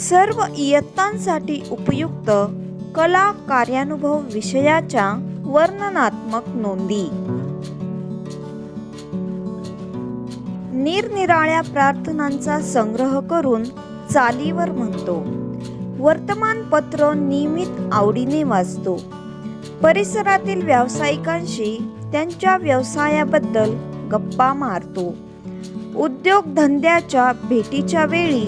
सर्व इयत्तांसाठी उपयुक्त कला कार्यानुभव विषयाच्या वर्णनात्मक नोंदी. निरनिराळ्या प्रार्थनांचा संग्रह करून चालीवर म्हणतो वर्तमानपत्र नियमित आवडीने वाचतो. परिसरातील व्यावसायिकांशी त्यांच्या व्यवसायाबद्दल गप्पा मारतो. उद्योगधंद्याच्या भेटीच्या वेळी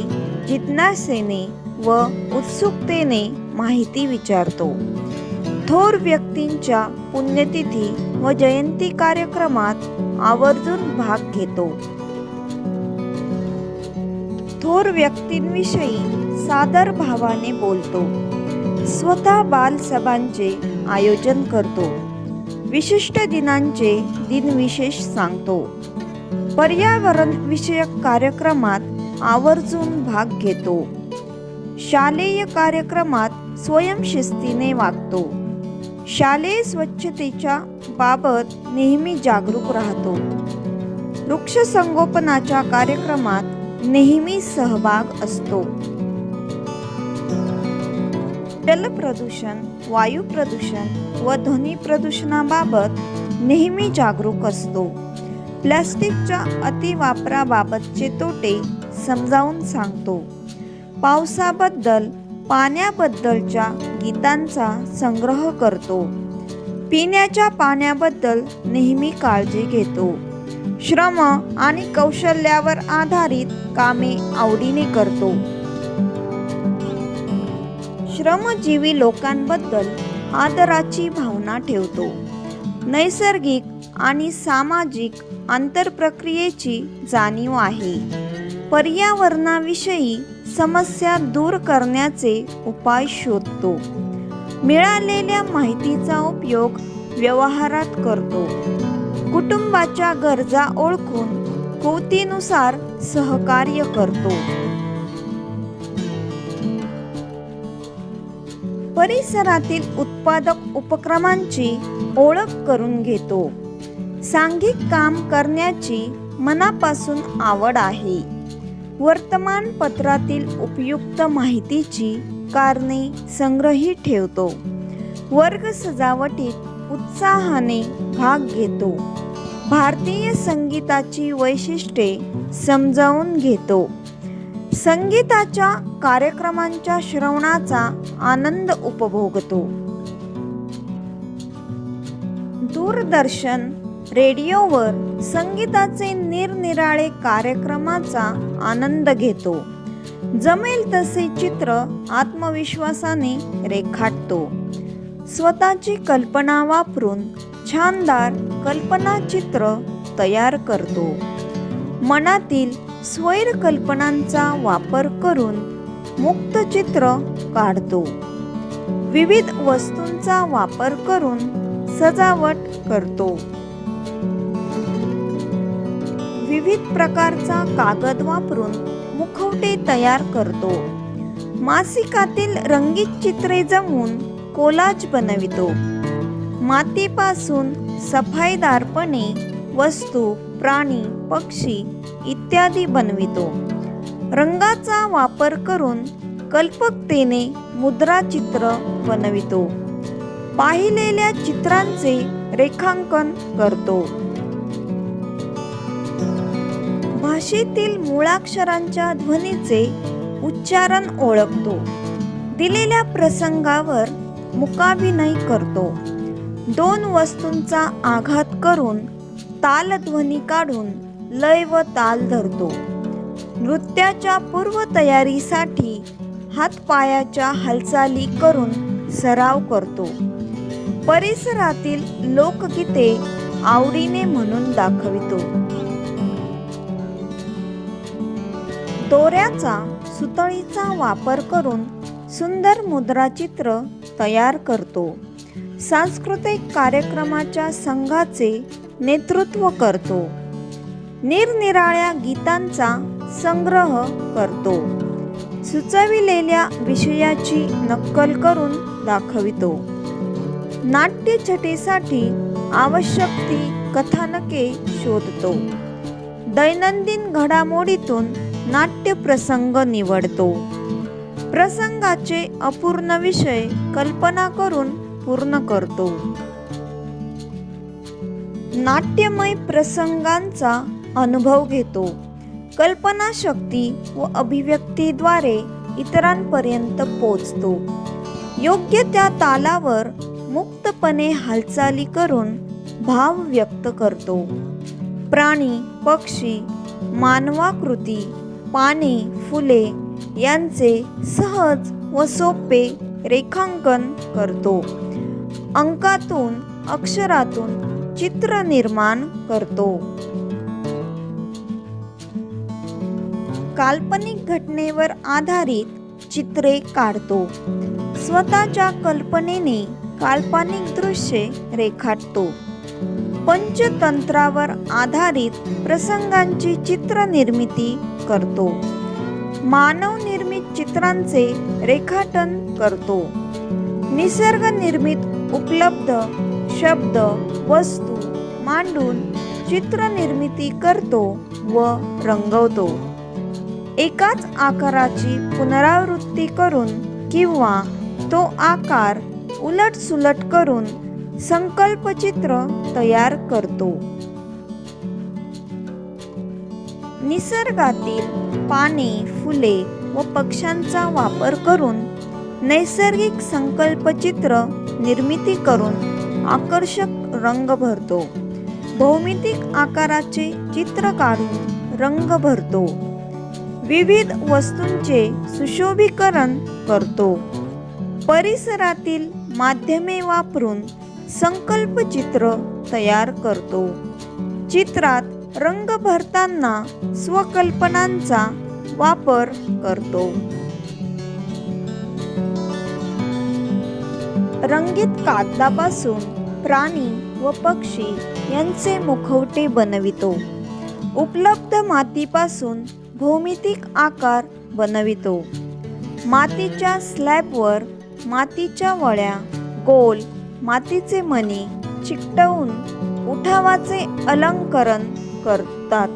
जिज्ञासेने व उत्सुकतेने माहिती विचारतो. थोर व्यक्तींच्या पुण्यतिथी व जयंती कार्यक्रमात आवर्जून भाग घेतो. थोर व्यक्तींविषयी सादर भावाने बोलतो. स्वतः बालसभांचे आयोजन करतो. विशिष्ट दिनांचे दिनविशेष सांगतो. पर्यावरण विषयक कार्यक्रमात आवर्जून भाग घेतो. शालेय कार्यक्रमात स्वयंशिस्तीने वागतो. शालेय स्वच्छतेच्या बाबत नेहमी जागरूक राहतो. वृक्ष संगोपनाच्या कार्यक्रमात नेहमी सहभाग असतो. जल प्रदूषण वायू प्रदूषण व ध्वनी प्रदूषणाबाबत नेहमी जागरूक असतो. प्लॅस्टिकच्या अतिवापराबाबतचे तोटे समजावून सांगतो. पावसाबद्दल पाण्याबद्दलच्या गीतांचा संग्रह करतो. पिण्याच्या पाण्याबद्दल नेहमी काळजी घेतो. श्रम आणि कौशल्यावर आधारित कामे आवडीने करतो. श्रमजीवी लोकांबद्दल आदराची भावना ठेवतो. नैसर्गिक आणि सामाजिक आंतरप्रक्रियेची जाणीव आहे. पर्यावरणाविषयी समस्या दूर करण्याचे उपाय शोधतो. मिळालेल्या माहितीचा उपयोग व्यवहारात करतो. कुटुंबाच्या गरजा ओळखून कोतीनुसार सहकार्य करतो. परिसरातील उत्पादक उपक्रमांची ओळख करून घेतो. सांघिक काम करण्याची मनापासून आवड आहे. वर्तमानपत्रातील उपयुक्त माहितीची कारणे संग्रही ठेवतो. वर्ग सजावटीत उत्साहाने भाग घेतो. भारतीय संगीताची वैशिष्ट्ये समजावून घेतो. संगीताच्या कार्यक्रमांच्या श्रवणाचा आनंद उपभोगतो. दूरदर्शन रेडिओवर संगीताचे निरनिराळे कार्यक्रमाचा आनंद घेतो. जमेल तसे चित्र आत्मविश्वासाने रेखाटतो. स्वतःची कल्पना वापरून छानदार कल्पनाचित्र तयार करतो. मनातील स्वैर कल्पनांचा वापर करून मुक्त चित्र काढतो. विविध वस्तूंचा वापर करून सजावट करतो. विविध प्रकारचा कागद वापरून मुखवटे तयार करतो. मासिकातील रंगीत चित्रे जमवून कोलाज बनवितो. मातीपासून सफाईदारपणे वस्तू प्राणी पक्षी इत्यादी बनवितो. रंगाचा वापर करून कल्पकतेने मुद्राचित्र बनवितो. पाहिलेल्या चित्रांचे रेखांकन करतो. भाषेतील मुळाक्षरांच्या ध्वनीचे उच्चारण ओळखतो. दिलेल्या प्रसंगावर मुकाभिनय करतो. दोन वस्तूंचा आघात करून तालध्वनी काढून लय व ताल धरतो. नृत्याच्या पूर्वतयारीसाठी हातपायाच्या हालचाली करून सराव करतो. परिसरातील लोकगीते आवडीने म्हणून दाखवितो. दोऱ्याचा सुतळीचा वापर करून सुंदर मुद्राचित्र तयार करतो. सांस्कृतिक कार्यक्रमाच्या संघाचे नेतृत्व करतो. निरनिराळ्या गीतांचा संग्रह करतो. सुचविलेल्या विषयाची नक्कल करून दाखवितो. नाट्यछटीसाठी आवश्यक ती कथानके शोधतो. दैनंदिन घडामोडीतून नाट्यप्रसंग निवडतो. प्रसंगाचे अपूर्ण विषय कल्पना करून पूर्ण करतो. नाट्यमय प्रसंगांचा अनुभव घेतो. कल्पनाशक्ती व अभिव्यक्तीद्वारे इतरांपर्यंत पोचतो. योग्य त्या तालावर मुक्तपणे हालचाली करून भाव व्यक्त करतो. प्राणी पक्षी मानवाकृती पाने फुले यांचे सहज व सोपे रेखांकन करतो. अंकातून अक्षरातून चित्र निर्माण करतो. काल्पनिक घटनेवर आधारित चित्रे काढतो. स्वतःच्या कल्पनेने काल्पनिक दृश्ये रेखाटतो. पंचतंत्रावर आधारित प्रसंगांची चित्र निर्मिती करतो. मानव निर्मित चित्रांचे रेखाटन करतो. निसर्ग निर्मित उपलब्ध शब्द वस्तू मांडून चित्र निर्मिती करतो व रंगवतो. एकाच आकाराची पुनरावृत्ती करून किंवा तो आकार उलट सुलट करून संकल्पचित्र तयार करतो. निसर्गातील पाने फुले व पक्ष्यांचा वापर करून नैसर्गिक संकल्पचित्र निर्मिती करून आकर्षक रंग भरतो. भौमितिक आकाराचे चित्र काढून रंग भरतो. विविध वस्तूंचे सुशोभीकरण करतो. परिसरातील माध्यमे वापरून संकल्प चित्र तयार करतो. चित्रात रंग भरताना स्वकल्पनांचा वापर करतो. रंगीत कागदापासून प्राणी व पक्षी यांचे मुखवटे बनवितो. उपलब्ध मातीपासून भौमितिक आकार बनवितो. मातीच्या स्लॅबवर मातीच्या वळ्या गोल मातीचे मणी चिकटवून उठावाचे अलंकरण करतात.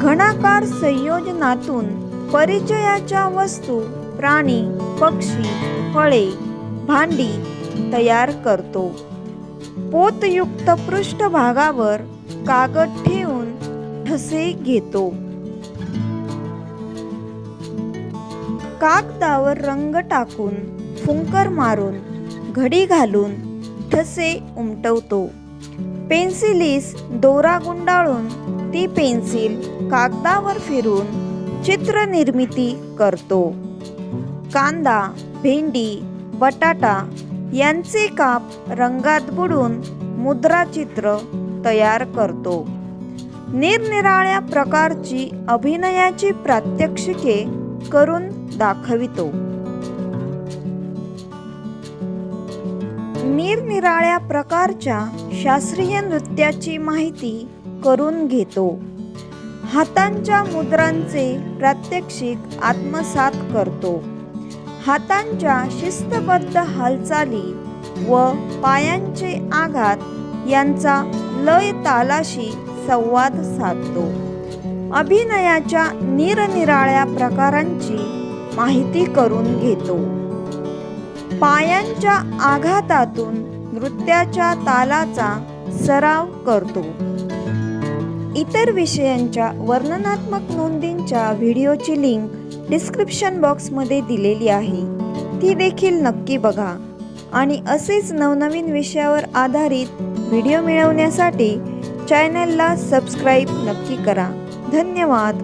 घणाकार संयोजनातून परिचयाच्या वस्तू प्राणी पक्षी फळे भांडी तयार करतो. पोतयुक्त पृष्ठभागावर कागद ठेवून ठसे घेतो. कागदावर रंग टाकून फुंकर मारून घडी घालून ठसे उमटवतो. पेन्सिलीस दोरा गुंडाळून ती पेन्सिल कागदावर फिरून चित्र निर्मिती करतो. कांदा भेंडी बटाटा यांचे काप रंगात बुडून मुद्राचित्र तयार करतो. निरनिराळ्या प्रकारची अभिनयाची प्रात्यक्षिके करून दाखवितो. निरनिराळ्या प्रकारच्या शास्त्रीय नृत्याची माहिती करून घेतो. हातांच्या मुद्रांचे प्रात्यक्षिक आत्मसात करतो. हातांच्या शिस्तबद्ध हालचाली व पायांचे आघात यांचा लय तालाशी संवाद साधतो. अभिनयाच्या निरनिराळ्या प्रकारांची माहिती करून घेतो. पायांच्या आघातातून नृत्याच्या तालाचा सराव करतो. इतर विषयांच्या वर्णनात्मक नोंदींच्या व्हिडिओची लिंक डिस्क्रिप्शन बॉक्समध्ये दिलेली आहे. ती देखील नक्की बघा आणि असेच नवनवीन विषयावर आधारित व्हिडिओ मिळवण्यासाठी चॅनलला सबस्क्राईब नक्की करा. धन्यवाद.